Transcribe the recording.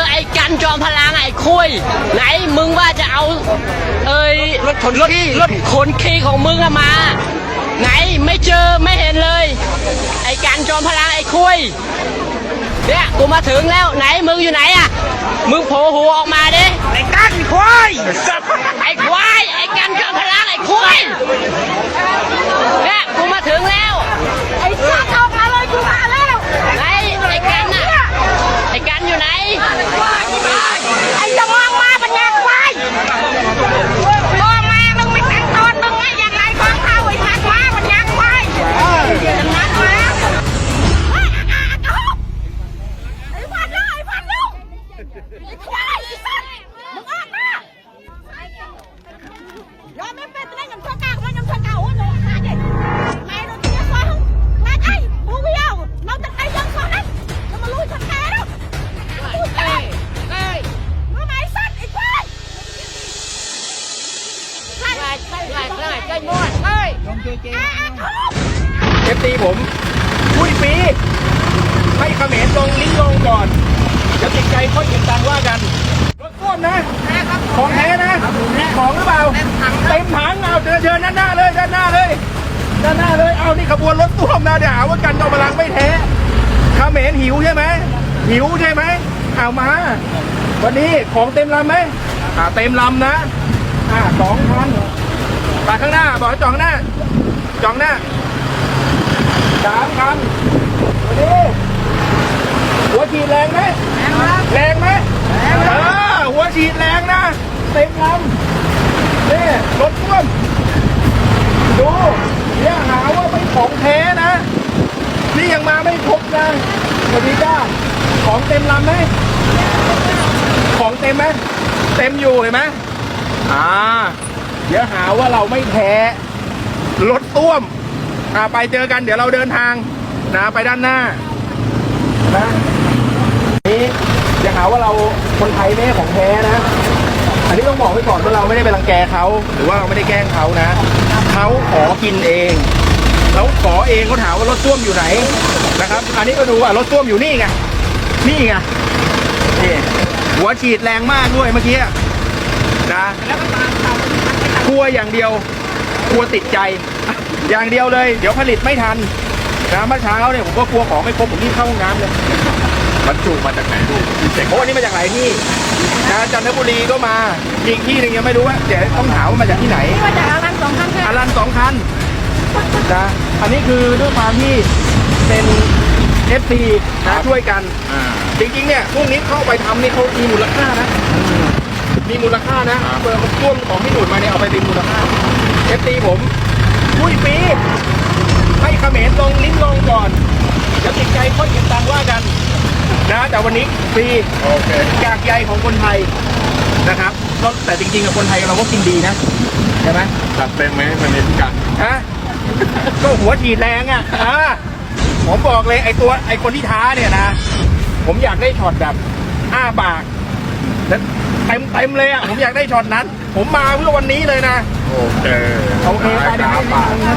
อไอ้กันจอมพลังไอ้คุยไหนมึงว่าจะเอา เอ้ยรถขนขี้รถขนขี้ของมึงอะมา ไหนไม่เจอไม่เห็นเลย ไอ้กันจอมพลังไอ้คุยเนี่ยกูมาถึงแล้วไหนมึงอยู่ไหนอะมึงโผล่หัวออกมาดิไอ้กันควายไอ้ค เฮ้ยอะอะทุบเอฟตีผมคุยปีให้เขมรลงลิ้นลงก่อนจะติดใจค่อยติดตังว่ากันรถส้มนะของแท้นะของหรือเปล่าเต็มถังเต็มถังเอาเดินเดินด้านหน้าเลยด้านหน้าเลยด้านหน้าเลยเอานี่ขบวนรถส้มนะเดี๋ยวหาว่ากันจอมพลังไม่แท้เขมรหิวใช่ไหมหิวใช่ไหมเอามา วันนี้ของเต็มลำไหมอ่าเต็มลำนะอ่าสองพัน ไปข้างหน้า บอกให้จองข้างหน้า จองหน้าสามคันวันนี้หัวฉีดแรงไหมแรงไหมแรงเออหัวฉีดแรงนะ เต็มลำนี่รถพ่วงดูอย่าหาว่าเป็นของแท้นะ นี่ยังมาไม่ครบนะสวัสดีจ้าของเต็มลำไหมของเต็มไหมเต็มอยู่เห็นไหมอ่า เดี๋ยวหาว่าเราไม่แท้รถต้วมอ่าไปเจอกันเดี๋ยวเราเดินทางนะไปด้านหน้านะนี่อย่าหาว่าเราคนไทยไม่ใช่ของแท้นะ อันนี้ต้องบอกไว้ก่อนว่าเราไม่ได้ไปรังแกเขาหรือว่าเราไม่ได้แกล้งเขานะเขาขอกินเองแล้วขอเองเขาถามว่ารถส้วมอยู่ไหนนะครับ อันนี้ก็ดูว่ารถส้วมอยู่นี่ไงนี่ไงนี่หัวฉีดแรงมากด้วยเมื่อกี้นะแล้วก็ตามเขา ลัวอย่างเดียวกลัวติดใจ อย่างเดียวเลย เดี๋ยวผลิตไม่ทันนะเมื่อเช้าเนี่ยผมก็กลัวของไม่ครบผมรีบเข้าห้องน้ำเลยบรรจุมาจากไหนลูกเจ๋งโอ้อันนี้มาจากไหนที่นะจันทบุรีก็มาอีกที่หนึ่งยังไม่รู้ว่าเดี๋ยวต้องถามว่ามาจากที่ไหนมาจากอารันสองครั้งแค่อารันสองคันนะอันนี้คือด้วยความที่เป็นเอฟซีนะช่วยกันอ่าจริงๆเนี่ยพวกนี้เข้าไปทำนี่เขามีมูลค่านะ มีมูลค่านะเปิดร่วมของที่หนุนมาเนี่ยเอาไปเป็นมูลค่าเอฟซีผมคุยปีให้เขมรลงลิ้นลงก่อนจะติดใจค่อยติดตังว่ากัน นะแต่วันนี้ฟรีโอเคกากใยของคนไทยนะครับก็แต่จริงๆกับคนไทยเราก็กินดีนะใช่ไหมจัดเต็มไหมวันนี้พี่กันฮะก็หัวฉีดแรงอะอ่าผมบอกเลยไอ้ตัวไอ้คนที่ท้าเนี่ยนะ ผมอยากได้ช็อตแบบอ้าปากแล้ว เต็มเต็มๆเลยอะผมอยากได้ช็อตนั้น ผมมาเพื่อวันนี้เลยนะ โอเคโอเคไปเดี๋ยวให้ครับ